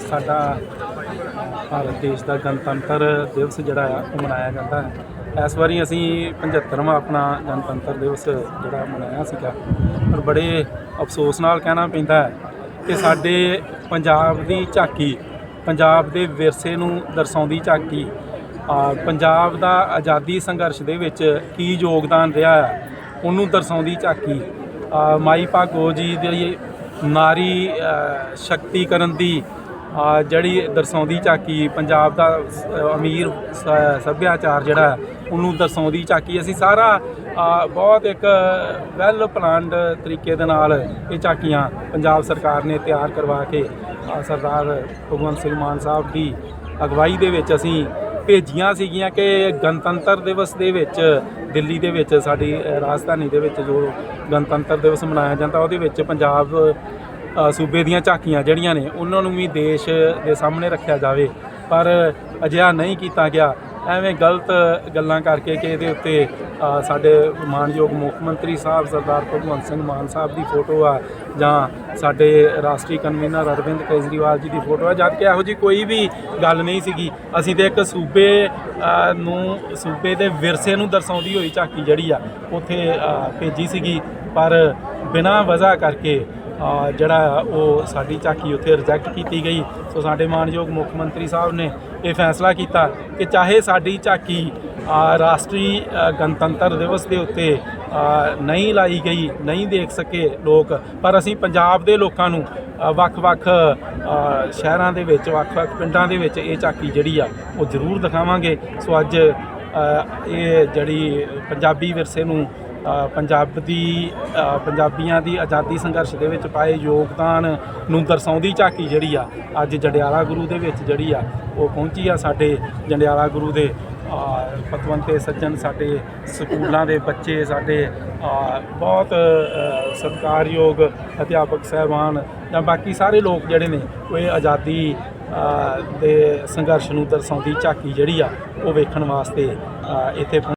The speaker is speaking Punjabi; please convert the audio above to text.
ਸਾਡਾ ਭਾਰਤ ਦੇਸ਼ ਦਾ ਗਣਤੰਤਰ ਦਿਵਸ ਜਿਹੜਾ ਆ, ਉਹ ਮਨਾਇਆ ਜਾਂਦਾ ਹੈ। ਇਸ ਵਾਰੀ ਅਸੀਂ 75ਵਾਂ ਆਪਣਾ ਗਣਤੰਤਰ ਦਿਵਸ ਜਿਹੜਾ ਮਨਾਇਆ ਸੀਗਾ। ਪਰ ਬੜੇ ਅਫਸੋਸ ਨਾਲ ਕਹਿਣਾ ਪੈਂਦਾ ਹੈ ਕਿ ਸਾਡੇ ਪੰਜਾਬ ਦੀ ਝਾਕੀ, ਪੰਜਾਬ ਦੇ ਵਿਰਸੇ ਨੂੰ ਦਰਸਾਉਂਦੀ ਝਾਕੀ ਪੰਜਾਬ ਦਾ ਆਜ਼ਾਦੀ ਸੰਘਰਸ਼ ਦੇ ਵਿੱਚ ਕੀ ਯੋਗਦਾਨ ਰਿਹਾ ਹੈ ਉਹਨੂੰ ਦਰਸਾਉਂਦੀ ਝਾਕੀ। ਮਾਈ ਭਾਗੋ ਜੀ ਦੀ ਨਾਰੀ ਸ਼ਕਤੀਕਰਨ ਦੀ ਜਿਹੜੀ ਦਰਸਾਉਂਦੀ ਝਾਕੀ ਪੰਜਾਬ ਦਾ ਅਮੀਰ, ਸ- ਸੱਭਿਆਚਾਰ ਜਿਹੜਾ ਉਹਨੂੰ ਦਰਸਾਉਂਦੀ ਝਾਕੀ। ਅਸੀਂ ਸਾਰਾ ਬਹੁਤ ਇੱਕ ਵੈਲ ਪਲਾਨਡ ਤਰੀਕੇ ਦੇ ਨਾਲ ਇਹ ਝਾਕੀਆਂ ਪੰਜਾਬ ਸਰਕਾਰ ਨੇ ਤਿਆਰ ਕਰਵਾ ਕੇ ਸਰਦਾਰ ਭਗਵੰਤ ਸਿੰਘ ਮਾਨ ਸਾਹਿਬ ਦੀ ਅਗਵਾਈ ਦੇ ਵਿੱਚ ਅਸੀਂ ਭੇਜੀਆਂ ਸੀਗੀਆਂ ਕਿ ਗਣਤੰਤਰ ਦਿਵਸ ਦੇ ਵਿੱਚ, ਦਿੱਲੀ ਦੇ ਵਿੱਚ, ਸਾਡੀ ਰਾਜਧਾਨੀ ਦੇ ਵਿੱਚ ਜੋ ਗਣਤੰਤਰ ਦਿਵਸ ਮਨਾਇਆ ਜਾਂਦਾ, ਉਹਦੇ ਵਿੱਚ ਪੰਜਾਬ ਸੂਬੇ ਦੀਆਂ ਝਾਕੀਆਂ ਜਿਹੜੀਆਂ ਨੇ, ਉਹਨਾਂ ਨੂੰ ਵੀ ਦੇਸ਼ ਦੇ ਸਾਹਮਣੇ ਰੱਖਿਆ ਜਾਵੇ। ਪਰ ਅਜਿਹਾ ਨਹੀਂ ਕੀਤਾ ਗਿਆ। ਐਵੇਂ ਗਲਤ ਗੱਲਾਂ ਕਰਕੇ ਕਿ ਇਹਦੇ ਉੱਤੇ ਸਾਡੇ ਮਾਨਯੋਗ ਮੁੱਖ ਮੰਤਰੀ ਸਾਹਿਬ ਸਰਦਾਰ ਭਗਵੰਤ ਸਿੰਘ ਮਾਨ ਸਾਹਿਬ ਦੀ ਫੋਟੋ ਆ, ਜਾਂ ਸਾਡੇ ਰਾਸ਼ਟਰੀ ਕਨਵੀਨਰ ਅਰਵਿੰਦ ਕੇਜਰੀਵਾਲ ਜੀ ਦੀ ਫੋਟੋ ਆ। ਜਦ ਕਿ ਇਹੋ ਜੀ ਕੋਈ ਵੀ ਗੱਲ ਨਹੀਂ ਸੀਗੀ। ਅਸੀਂ ਤੇ ਇੱਕ ਸੂਬੇ ਨੂੰ, ਸੂਬੇ ਦੇ ਵਿਰਸੇ ਨੂੰ ਦਰਸਾਉਂਦੀ ਹੋਈ ਝਾਕੀ ਜਿਹੜੀ ਆ, ਉੱਥੇ ਭੇਜੀ ਸੀਗੀ। ਪਰ ਬਿਨਾਂ ਵਜ੍ਹਾ ਕਰਕੇ ਜਿਹੜਾ ਉਹ ਸਾਡੀ ਝਾਕੀ ਉੱਥੇ ਰਿਜੈਕਟ ਕੀਤੀ ਗਈ। ਸੋ ਸਾਡੇ ਮਾਨਯੋਗ ਮੁੱਖ ਮੰਤਰੀ ਸਾਹਿਬ ਨੇ ਇਹ ਫੈਸਲਾ ਕੀਤਾ ਕਿ ਚਾਹੇ ਸਾਡੀ ਝਾਕੀ ਰਾਸ਼ਟਰੀ ਗਣਤੰਤਰ ਦਿਵਸ ਦੇ ਉੱਤੇ ਨਹੀਂ ਲਾਈ ਗਈ, ਨਹੀਂ ਦੇਖ ਸਕੇ ਲੋਕ, ਪਰ ਅਸੀਂ ਪੰਜਾਬ ਦੇ ਲੋਕਾਂ ਨੂੰ ਵੱਖ-ਵੱਖ ਸ਼ਹਿਰਾਂ ਦੇ ਵਿੱਚ, ਵੱਖ-ਵੱਖ ਪਿੰਡਾਂ ਦੇ ਵਿੱਚ ਇਹ ਝਾਕੀ ਜਿਹੜੀ ਆ, ਉਹ ਜ਼ਰੂਰ ਦਿਖਾਵਾਂਗੇ। ਸੋ ਅੱਜ ਇਹ ਜਿਹੜੀ ਪੰਜਾਬੀ ਵਿਰਸੇ ਨੂੰ ਪੰਜਾਬ ਦੀ ਪੰਜਾਬੀਆਂ ਦੀ ਆਜ਼ਾਦੀ ਸੰਘਰਸ਼ ਦੇ ਵਿੱਚ ਪਾਏ ਯੋਗਦਾਨ ਨੂੰ ਦਰਸਾਉਂਦੀ ਝਾਕੀ ਜਿਹੜੀ ਆ, ਅੱਜ ਜੰਡਿਆਲਾ ਗੁਰੂ ਦੇ ਵਿੱਚ ਜਿਹੜੀ ਆ, ਉਹ ਪਹੁੰਚੀ ਆ ਸਾਡੇ ਜੰਡਿਆਲਾ ਗੁਰੂ ਦੇ ਪਤਵੰਤੇ ਸੱਜਣ, ਸਾਡੇ ਸਕੂਲਾਂ ਦੇ ਬੱਚੇ, ਸਾਡੇ ਬਹੁਤ ਸਤਿਕਾਰਯੋਗ ਅਧਿਆਪਕ ਸਹਿਬਾਨ ਜਾਂ ਬਾਕੀ ਸਾਰੇ ਲੋਕ ਜਿਹੜੇ ਨੇ, ਉਹ ਇਹ ਆਜ਼ਾਦੀ ਦੇ ਸੰਘਰਸ਼ ਨੂੰ ਦਰਸਾਉਂਦੀ ਝਾਕੀ ਜਿਹੜੀ ਆ, ਉਹ ਵੇਖਣ ਵਾਸਤੇ ਇੱਥੇ ਪਹੁੰ-